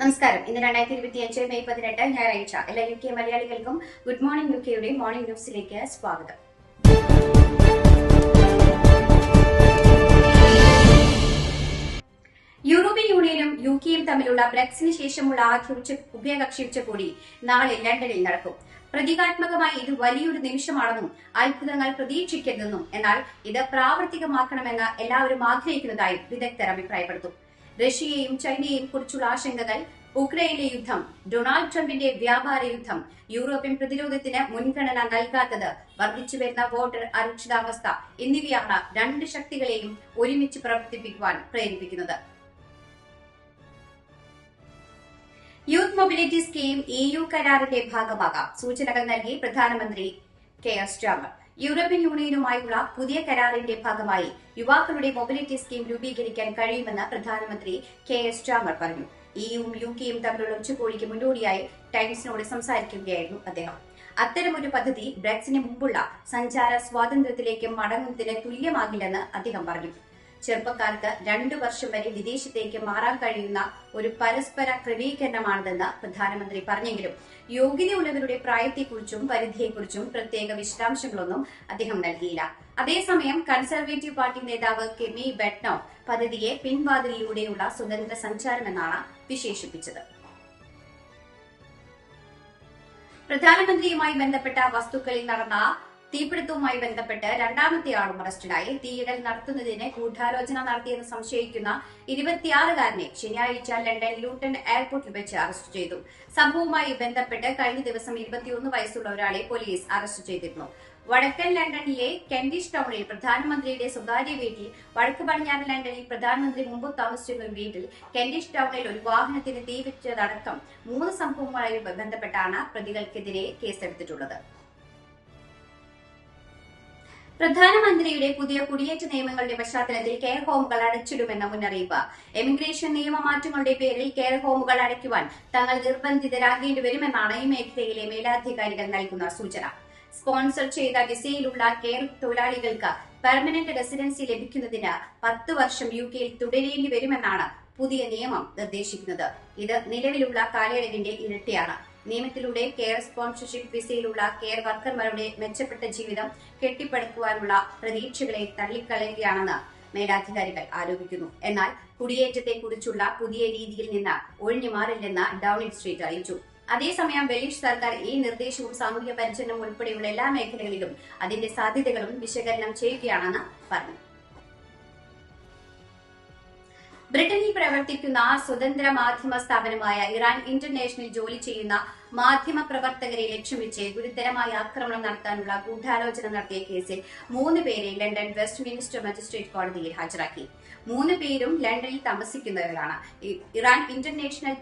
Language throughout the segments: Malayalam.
നമസ്കാരം. ഇന്ന് രണ്ടായിരത്തി ഇരുപത്തി അഞ്ച് മെയ് പതിനെട്ട് ഞായറാഴ്ച എല്ലാ യു കെ മലയാളികൾക്കും ഗുഡ് മോർണിംഗ് യു കെയുടെ മോർണിംഗ് ന്യൂസിലേക്ക് സ്വാഗതം. യൂറോപ്യൻ യൂണിയനും യു കെയും തമ്മിലുള്ള ബ്രെക്സിന് ശേഷമുള്ള ആദ്യ ഉഭയകക്ഷി ഉച്ചകോടി നാളെ ലണ്ടനിൽ നടക്കും. പ്രതീകാത്മകമായി ഇത് വലിയൊരു നിമിഷമാണെന്നും അത്ഭുതങ്ങൾ പ്രതീക്ഷിക്കരുതെന്നും എന്നാൽ ഇത് പ്രാവർത്തികമാക്കണമെന്ന് എല്ലാവരും ആഗ്രഹിക്കുന്നതായും വിദഗ്ധർ അഭിപ്രായപ്പെടുന്നു. റഷ്യയെയും ചൈനയെയും കുറിച്ചുള്ള ആശങ്കകൾ ഉക്രൈനിലെ യുദ്ധം ഡൊണാൾഡ് ട്രംപിന്റെ വ്യാപാര യുദ്ധം യൂറോപ്യൻ പ്രതിരോധത്തിന് മുൻഗണന നൽകാത്തത് വർദ്ധിച്ചുവരുന്ന വോട്ടർ അരക്ഷിതാവസ്ഥ എന്നിവയാണ് രണ്ട് ശക്തികളെയും ഒരുമിച്ച് പ്രവർത്തിപ്പിക്കുവാൻ പ്രേരിപ്പിക്കുന്നത്. Youth mobility scheme E U കരാറിന്റെ ഭാഗമാകാം. സൂചനകൾ നൽകി പ്രധാനമന്ത്രി കെ എസ് സ്റ്റാമർ യൂറോപ്യൻ യൂണിയനുമായുള്ള പുതിയ കരാറിന്റെ ഭാഗമായി യുവാക്കളുടെ മൊബിലിറ്റി സ്കീം രൂപീകരിക്കാൻ കഴിയുമെന്ന് പ്രധാനമന്ത്രി കെ എസ് ജാമർ പറഞ്ഞു. ഇയും യു കെയും തമ്മിലുള്ള ഉച്ചകോടിക്ക് മുന്നോടിയായി ടൈംസിനോട് സംസാരിക്കുകയായിരുന്നു അദ്ദേഹം. അത്തരമൊരു പദ്ധതി ബ്രെക്സിന് മുമ്പുള്ള സഞ്ചാര സ്വാതന്ത്ര്യത്തിലേക്ക് മടങ്ങുന്നതിന് തുല്യമാകില്ലെന്ന് അദ്ദേഹം പറഞ്ഞു. ചെറുപ്പക്കാർക്ക് രണ്ടു വർഷം വരെ വിദേശത്തേക്ക് മാറാൻ കഴിയുന്ന ഒരു പരസ്പര ക്രമീകരണമാണിതെന്ന് പ്രധാനമന്ത്രി പറഞ്ഞെങ്കിലും യോഗ്യതയുള്ളവരുടെ പ്രായത്തെക്കുറിച്ചും പരിധിയെക്കുറിച്ചും പ്രത്യേക വിശദാംശങ്ങളൊന്നും അദ്ദേഹം നൽകിയില്ല. അതേസമയം കൺസർവേറ്റീവ് പാർട്ടി നേതാവ് കെമി ബെറ്റ്നോ പദ്ധതിയെ പിൻവാതിലിലൂടെയുള്ള സ്വതന്ത്ര സഞ്ചാരമെന്നാണ് വിശേഷിപ്പിച്ചത്. പ്രധാനമന്ത്രിയുമായി ബന്ധപ്പെട്ട വസ്തുക്കളിൽ നടന്ന തീപിടുത്തവുമായി ബന്ധപ്പെട്ട് രണ്ടാമത്തെ ആളും അറസ്റ്റിലായി. തീയിടൽ നടത്തുന്നതിന് ഗൂഢാലോചന നടത്തിയെന്ന് സംശയിക്കുന്ന ഇരുപത്തിയാറുകാരനെ ശനിയാഴ്ച ലണ്ടൻ ലൂട്ടൺ എയർപോർട്ടിൽ വെച്ച് അറസ്റ്റ് ചെയ്തു. സംഭവവുമായി ബന്ധപ്പെട്ട് കഴിഞ്ഞ ദിവസം ഇരുപത്തിയൊന്ന് വയസ്സുള്ള ഒരാളെ പോലീസ് അറസ്റ്റ് ചെയ്തിരുന്നു. വടക്കൻ ലണ്ടനിലെ കെൻഡിഷ് ടൗണിൽ പ്രധാനമന്ത്രിയുടെ സ്വകാര്യ വീട്ടിൽ വടക്ക് പടിഞ്ഞാറ് ലണ്ടനിൽ പ്രധാനമന്ത്രി മുമ്പ് താമസിച്ചിരുന്ന വീട്ടിൽ കെൻഡിഷ് ടൗണിൽ ഒരു വാഹനത്തിന് തീപിടിച്ചതടക്കം മൂന്ന് സംഭവങ്ങളുമായി ബന്ധപ്പെട്ടാണ് പ്രതികൾക്കെതിരെ കേസെടുത്തിട്ടുള്ളത്. പ്രധാനമന്ത്രിയുടെ പുതിയ കുടിയേറ്റ നിയമങ്ങളുടെ പശ്ചാത്തലത്തിൽ കെയർ ഹോമുകൾ അടച്ചിടുമെന്ന മുന്നറിയിപ്പ്. എമിഗ്രേഷൻ നിയമമാറ്റങ്ങളുടെ പേരിൽ കെയർ ഹോമുകൾ അടയ്ക്കുവാൻ തങ്ങൾ നിർബന്ധിതരാകേണ്ടി വരുമെന്നാണ് ഈ മേഖലയിലെ മേലാധികാരികൾ നൽകുന്ന സൂചന. സ്പോൺസർ ചെയ്ത വിസയിലുള്ള കെയർ തൊഴിലാളികൾക്ക് പെർമനന്റ് റെസിഡൻസി ലഭിക്കുന്നതിന് പത്ത് വർഷം യു കെയിൽ തുടരേണ്ടി വരുമെന്നാണ് പുതിയ നിയമം നിർദ്ദേശിക്കുന്നത്. ഇത് നിലവിലുള്ള കാലയളവിന്റെ ഇരട്ടിയാണ്. നിയമത്തിലൂടെ കെയർ സ്പോൺസർഷിപ്പ് വിസയിലുള്ള കെയർ വർക്കർമാരുടെ മെച്ചപ്പെട്ട ജീവിതം കെട്ടിപ്പടുക്കുവാനുള്ള പ്രതീക്ഷകളെ തള്ളിക്കളയുകയാണെന്ന് മേലാധികാരികൾ ആരോപിക്കുന്നു. എന്നാൽ കുടിയേറ്റത്തെക്കുറിച്ചുള്ള പുതിയ രീതിയിൽ നിന്ന് ഒഴിഞ്ഞു മാറില്ലെന്ന് ഡൌണിംഗ് സ്ട്രീറ്റ് അറിയിച്ചു. അതേസമയം വെലീഷ് സർക്കാർ ഈ നിർദ്ദേശവും സാമൂഹ്യ പരിചരണം ഉൾപ്പെടെയുള്ള എല്ലാ മേഖലകളിലും അതിന്റെ സാധ്യതകളും വിശകലനം ചെയ്യുകയാണെന്ന് പറഞ്ഞു. ബ്രിട്ടനിൽ പ്രവർത്തിക്കുന്ന സ്വതന്ത്ര മാധ്യമ സ്ഥാപനമായ ഇറാൻ ഇന്റർനാഷണൽ ജോലി ചെയ്യുന്ന മാധ്യമ പ്രവർത്തകരെ ലക്ഷ്യം വെച്ച് ഗുരുതരമായ ആക്രമണം നടത്താനുള്ള ഗൂഢാലോചന നടത്തിയ കേസിൽ മൂന്ന് പേരെ ലണ്ടൻ വെസ്റ്റ് മിനിസ്റ്റർ മജിസ്ട്രേറ്റ് കോടതിയിൽ ഹാജരാക്കി. മൂന്ന് പേരും ലണ്ടനിൽ താമസിക്കുന്നവരാണ്. ഇറാൻ ഇന്റർനാഷണൽ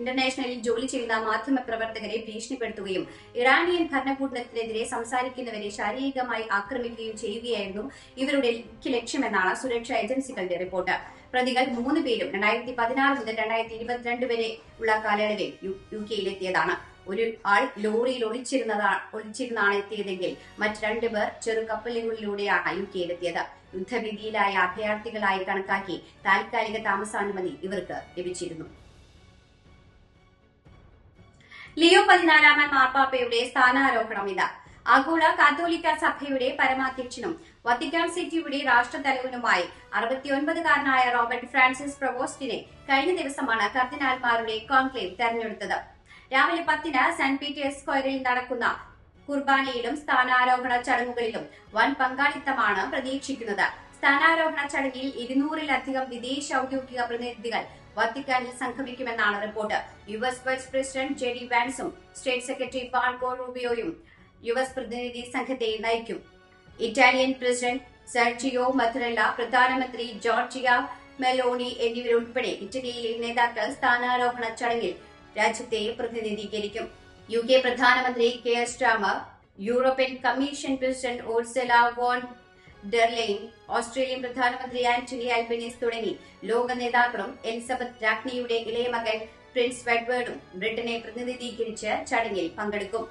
ഇന്റർനാഷണലിൽ ജോലി ചെയ്യുന്ന മാധ്യമ പ്രവർത്തകരെ ഭീഷണിപ്പെടുത്തുകയും ഇറാനിയൻ ഭരണകൂടത്തിനെതിരെ സംസാരിക്കുന്നവരെ ശാരീരികമായി ആക്രമിക്കുകയും ചെയ്യുകയായിരുന്നു ഇവരുടെ മുഖ്യ ലക്ഷ്യമെന്നാണ് സുരക്ഷാ ഏജൻസികളുടെ റിപ്പോർട്ട്. പ്രതികൾ മൂന്ന് പേരും രണ്ടായിരത്തി പതിനാറ് മുതൽ രണ്ടായിരത്തി ഇരുപത്തിരണ്ട് വരെ ഉള്ള കാലയളവിൽ യു കെയിലെത്തിയതാണ് ഒരു ആൾ ലോറിയിൽ ഒളിച്ചിരുന്നതാണ് ഒളിച്ചിരുന്നാണ് എത്തിയതെങ്കിൽ മറ്റു മറ്റ് രണ്ടുപേർ ചെറു കപ്പലുകളിലൂടെയാണ് യു കെയിലെത്തിയത് യുദ്ധവിധിയിലായ അഭയാർത്ഥികളായി കണക്കാക്കി താൽക്കാലിക താമസാനുമതി ഇവർക്ക് ലഭിച്ചിരുന്നു. ലിയോ പതിനാലാമൻ മാർപ്പാപ്പയുടെ സ്ഥാനാരോഹണം ഇത് ആഗോള കാത്തോലിക്ക സഭയുടെ പരമാധ്യക്ഷനും വത്തിക്കാൻ സിറ്റിയുടെ രാഷ്ട്രതലവനുമായി അറുപത്തിയൊൻപതുകാരനായ റോബർട്ട് ഫ്രാൻസിസ് പ്രവോസ്റ്റിനെ കഴിഞ്ഞ ദിവസമാണ് കർദിനാൽമാരുടെ കോൺക്ലേവ് തെരഞ്ഞെടുത്തത്. രാവിലെ പത്തിന് സെന്റ് പീറ്റേഴ്സ് സ്ക്വയറിൽ നടക്കുന്ന കുർബാനയിലും സ്ഥാനാരോഹണ ചടങ്ങുകളിലും വൻ പങ്കാളിത്തമാണ് പ്രതീക്ഷിക്കുന്നത്. സ്ഥാനാരോഹണ ചടങ്ങിൽ ഇരുന്നൂറിലധികം വിദേശ ഔദ്യോഗിക പ്രതിനിധികൾ വത്തിക്കാനിൽ സംഘമിക്കുമെന്നാണ് report. U S vice president J D വാൻസും state secretary പാൾകോ റൂബിയോയും യു എസ് പ്രതിനിധി സംഘത്തെ നയിക്കും. ഇറ്റാലിയൻ പ്രസിഡന്റ് സെർജിയോ മധുരല്ല പ്രധാനമന്ത്രി ജോർജിയ മെലോണി എന്നിവരുൾപ്പെടെ ഇറ്റലിയിലെ നേതാക്കൾ സ്ഥാനാരോഹണ ചടങ്ങിൽ രാജ്യത്തെ പ്രതിനിധീകരിക്കും. യു കെ പ്രധാനമന്ത്രി K S Rama European commission president Ursula von der Leyen Australian പ്രധാനമന്ത്രി ആന്റണി അൽബനീസ് തുടങ്ങി ലോക നേതാക്കളും എലിസബത്ത് രാജ്ഞിയുടെ ഇളയ മകൻ പ്രിൻസ് വെഡ്വേർഡും ബ്രിട്ടനെ പ്രതിനിധീകരിച്ച് ചടങ്ങിൽ പങ്കെടുക്കും.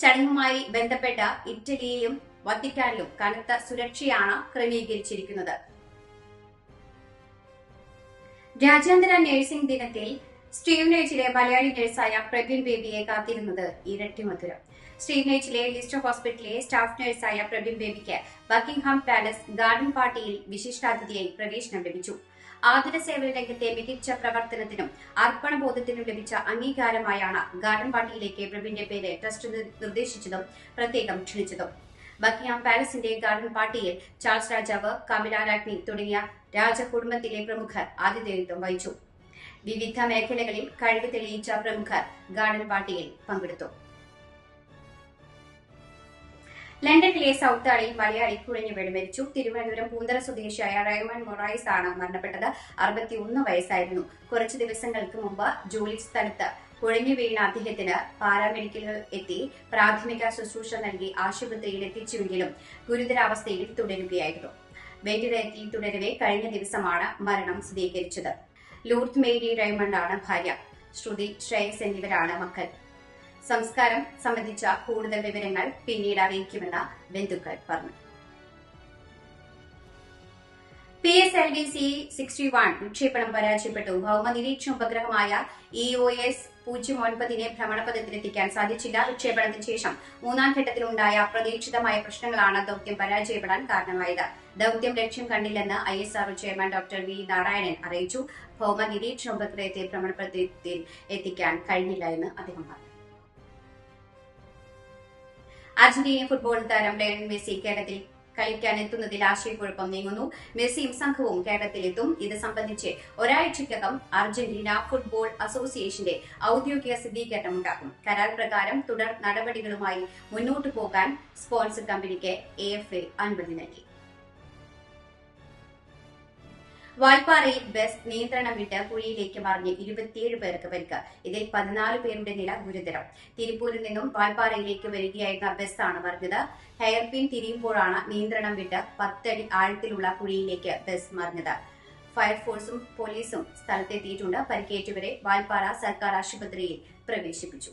ചടങ്ങുമായി ബന്ധപ്പെട്ട ഇറ്റലിയിലും വത്തിക്കാനിലും കനത്ത സുരക്ഷയാണ് ക്രമീകരിച്ചിരിക്കുന്നത്. രാജ്യാന്തര നഴ്സിംഗ് ദിനത്തിൽ സ്റ്റീവ് നേഴ്സിലെ മലയാളി നഴ്സായ പ്രവീൺ ബേബിയെ കാത്തിരുന്നത് ഇരട്ടി മധുരം. സ്റ്റീവനേജിലെ ലിസ്റ്റർ ഹോസ്പിറ്റലിലെ സ്റ്റാഫ് നഴ്സായ പ്രവീൺ ബേബിക്ക് ബക്കിംഗ്ഹാം പാലസ് ഗാർഡൻ പാർട്ടിയിൽ വിശിഷ്ടാതിഥിയായി പ്രവേശനം ലഭിച്ചു. ആതുര സേവന രംഗത്തെ മികച്ച പ്രവർത്തനത്തിനും അർപ്പണബോധത്തിനും ലഭിച്ച അംഗീകാരമായാണ് ഗാർഡൻ പാർട്ടിയിലേക്ക് പ്രവീണിന്റെ പേര് ട്രസ്റ്റ് നിർദ്ദേശിച്ചതും പ്രത്യേകം ക്ഷണിച്ചതും. ബക്കിംഗ്ഹാം പാലസിന്റെ ഗാർഡൻ പാർട്ടിയിൽ ചാൾസ് രാജാവ് കമില രാജ്ഞി തുടങ്ങിയ രാജകുടുംബത്തിലെ പ്രമുഖർ ആതിഥേയത്വം വഹിച്ചു. വിവിധ മേഖലകളിൽ കഴിവ് തെളിയിച്ച പ്രമുഖർ ഗാർഡൻ പാർട്ടിയിൽ പങ്കെടുത്തു. ലണ്ടനിലെ സൗത്ത് സൗത്താളിൽ മലയാളി കുഴഞ്ഞു വീട് മരിച്ചു. തിരുവനന്തപുരം പൂന്തല സ്വദേശിയായ റൈമൺ മൊറൈസ് ആണ് മരണപ്പെട്ടത്. അറുപത്തിയൊന്ന് വയസ്സായിരുന്നു. കുറച്ചു ദിവസങ്ങൾക്ക് മുമ്പ് ജോലി സ്ഥലത്ത് കുഴഞ്ഞു വീണ അദ്ദേഹത്തിന് പാരാമെഡിക്കലുകൾ എത്തി പ്രാഥമിക ശുശ്രൂഷ നൽകി ആശുപത്രിയിൽ എത്തിച്ചുവെങ്കിലും ഗുരുതരാവസ്ഥയിൽ തുടരുകയായിരുന്നു. വെന്റിലേറ്ററിൽ തുടരവേ കഴിഞ്ഞ ദിവസമാണ് മരണം സ്ഥിരീകരിച്ചത്. ലൂർത്ത് മേരി റൈമണ്ട് ആണ് ഭാര്യ. ശ്രുതി ശ്രേയസ് എന്നിവരാണ് മക്കൾ. സംസ്കാരം സംബന്ധിച്ച കൂടുതൽ വിവരങ്ങൾ പിന്നീട് അറിയിക്കുമെന്ന് ബന്ധുക്കൾ പറഞ്ഞു. P S L V C sixty one വിക്ഷേപണം പരാജയപ്പെട്ടു ഭൗമനിരീക്ഷണ ഉപഗ്രഹമായ ഇ ഒ എസ് പൂജ്യം ഒൻപതിനെ ഭ്രമണപഥത്തിലെത്തിക്കാൻ സാധിച്ചില്ല. വിക്ഷേപണത്തിന് ശേഷം മൂന്നാം ഘട്ടത്തിലുണ്ടായ അപ്രതീക്ഷിതമായ പ്രശ്നങ്ങളാണ് ദൌത്യം പരാജയപ്പെടാൻ കാരണമായത്. ദൌത്യം ലക്ഷ്യം കണ്ടില്ലെന്ന് I S R chairman doctor V Narayanan അറിയിച്ചു. ഭൗമ നിരീക്ഷണ ഉപഗ്രഹത്തെ ഭ്രമണപഥത്തിൽ എത്തിക്കാൻ കഴിഞ്ഞില്ല എന്ന് അദ്ദേഹം പറഞ്ഞു. അർജന്റീനിയൻ ഫുട്ബോൾ താരം ലയണൽ മെസ്സി കേരളത്തിൽ കളിക്കാൻ എത്തുന്നതിൽ ആശയക്കുഴപ്പം നീങ്ങുന്നു. മെസ്സിയും സംഘവും കേരളത്തിലെത്തും. ഇത് സംബന്ധിച്ച് ഒരാഴ്ചയ്ക്കകം അർജന്റീന ഫുട്ബോൾ അസോസിയേഷന്റെ ഔദ്യോഗിക സ്ഥിരീകരണം ഉണ്ടാക്കും കരാർ പ്രകാരം തുടർ നടപടികളുമായി മുന്നോട്ടു പോകാൻ സ്പോൺസർ കമ്പനിക്ക് എ എഫ് എ അനുമതി നൽകി. വാൽപ്പാറയിൽ ബസ് നിയന്ത്രണം വിട്ട് കുഴിയിലേക്ക് മറിഞ്ഞ് ഇരുപത്തിയേഴ് പേർക്ക് പരിക്ക്. ഇതിൽ പതിനാല് പേരുടെ നില ഗുരുതരം. തിരുപ്പൂരിൽ നിന്നും വാൽപ്പാറയിലേക്ക് വരികയായിരുന്ന ബസ്സാണ് മറിഞ്ഞത്. ഹെയർപിൻ തിരിയുമ്പോഴാണ് നിയന്ത്രണം വിട്ട് പത്തടി ആഴത്തിലുള്ള കുഴിയിലേക്ക് ബസ് മറിഞ്ഞത്. ഫയർഫോഴ്സും പോലീസും സ്ഥലത്തെത്തിയിട്ടുണ്ട്. പരിക്കേറ്റവരെ വാൽപ്പാറ സർക്കാർ ആശുപത്രിയിൽ പ്രവേശിപ്പിച്ചു.